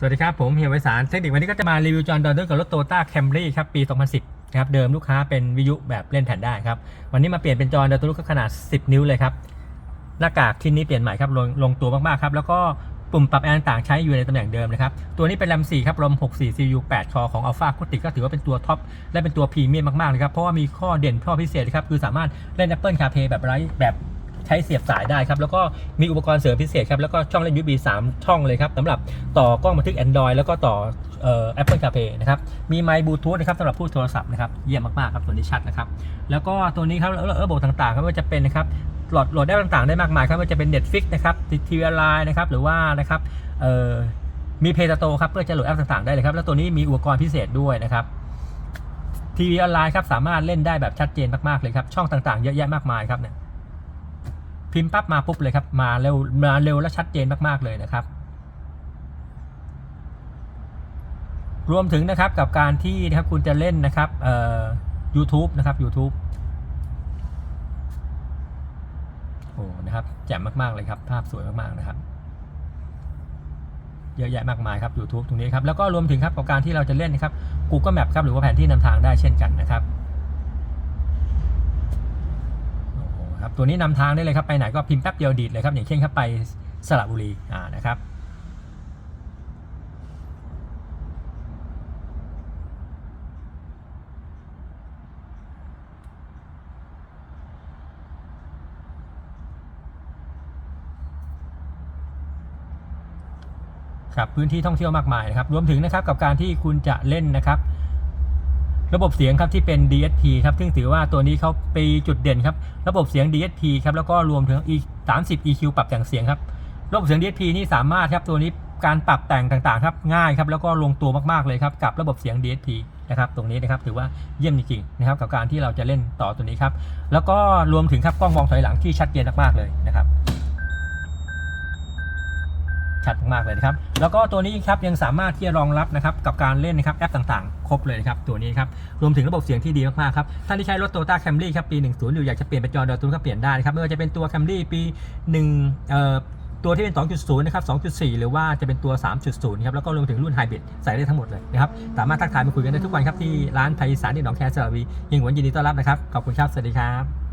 สวัสดีครับ ผมเฮียไวสารเทคนิควันนี้ก็จะมารีวิวจอห์นดอนด้วยกับรถโตต้าแคมรี่ครับ ปี 2010นะครับเดิมลูกค้าเป็นวิยุแบบเล่นแผ่นได้ครับ วันนี้มาเปลี่ยนเป็นจอห์นดอนตัวลูกขนาด 10 นิ้วเลยครับ หน้ากากชิ้นนี้เปลี่ยนใหม่ครับลงลงตัวมาก ๆ ครับ แล้วก็ปุ่มปรับแอร์ต่างใช้อยู่ในตำแหน่งเดิมนะครับ ตัวนี้เป็นแรม 4 ครับรอม64 CPU 8 คอของ Alpha a c u s t i c ก็ถือว่าเป็นตัวท็อปและเป็นตัวพรีเมียมมากๆเลยครับเพราะว่ามีข้อเด่นข้อพิเศษครับคือสามารถเล่น Apple CarPlay แบบไร้แบบ ใช้เสียบสายได้ครับแล้วก็มีอุปกรณ์เสริมพิเศษครับแล้วก็ช่องเล่น USB 3 ช่องเลยครับสำหรับต่อกล้องบันทึก Android แล้วก็ต่ออ Apple CarPlay นะครับมีไมค์บลูทูธนะครับสำหรับผู้โทรศัพท์นะครับเยี่ยมมากๆครับตัวนี้ชัดนะครับแล้วก็ตัวนี้ครับระบบต่างๆครับไม่ว่าจะเป็นนะครับโหลดโหลดได้ต่างๆได้มากมายครับไม่ว่าจะเป็น Netflix นะครับทีวีออนไลน์นะครับหรือว่านะครับเออมีเพย์โตครับเพื่อจะโหลดแอปต่างๆได้เลยครับแล้วตัวนี้มีอุปกรณ์พิเศษด้วยนะครับทีวีออนไลน์ครับสามารถเล่นได้แบบชัดเจนมากๆเลยครับช่องต่างๆเยอะแยะมากมายครับเนี่ย พิมพ์ปั๊บมาปุ๊บเลยครับ มาเร็วมาเร็วและชัดเจนมากๆเลยนะครับ รวมถึงนะครับกับการที่นะครับคุณจะเล่นนะครับเอ่อ YouTube นะครับ YouTube โอ้นะครับแจ่มมากๆเลยครับภาพสวยมากๆนะครับ เยอะแยะมากมายครับ YouTube ตรงนี้ครับแล้วก็รวมถึงครับกับการที่เราจะเล่นนะครับ Google Map ครับหรือว่าแผนที่นำทางได้เช่นกันนะครับ โอ้โหครับตัวนี้นำทางได้เลยครับไปไหนก็พิมพ์แป๊บเดียวดีดเลยครับอย่างเช่นครับไปสระบุรีอ่านะครับครับพื้นที่ท่องเที่ยวมากมายนะครับรวมถึงนะครับกับการที่คุณจะเล่นนะครับ ระบบเสียงครับที่เป็น DSP ครับซึ่งถือว่าตัวนี้เขาปีจุดเด่นครับ ระบบเสียง DSP ครับแล้วก็รวมถึง E 30 EQ ปรับแต่งเสียงครับระบบเสียง DSP นี่สามารถครับตัวนี้การปรับแต่งต่างๆครับง่ายครับแล้วก็ลงตัวมากๆเลยครับกับระบบเสียง DSP นะครับตรงนี้นะครับถือว่าเยี่ยมจริงๆนะครับกับการที่เราจะเล่นต่อตัวนี้ครับแล้วก็รวมถึงครับกล้องมองถอยหลังที่ชัดเจนมากๆเลยนะครับ ชัดมากเลยนะครับ แล้วก็ตัวนี้ครับยังสามารถที่จะรองรับนะครับกับการเล่นนะครับแอปต่างๆ ครบเลยนะครับตัวนี้ครับรวมถึงระบบเสียงที่ดีมากๆครับท่านที่ใช้รถ Toyota Camry ครับปี 10 อยู่อยากจะเปลี่ยนเป็นจอดอตูนก็เปลี่ยนได้นะครับไม่ว่าจะเป็นตัว Camry ปี1เอ่อตัวที่เป็น 2.0 นะครับ 2.4 หรือว่าจะเป็นตัว 3.0 ครับ แล้วก็รวมถึงรุ่นไฮบริดใส่ได้ทั้งหมดเลยนะครับ สามารถทักทายมาคุยกันได้ทุกวันครับ ที่ร้านไพศาลที่หนองแคสระบียิงหวนยินดีต้อนรับนะครับ ขอบคุณครับ สวัสดีครับ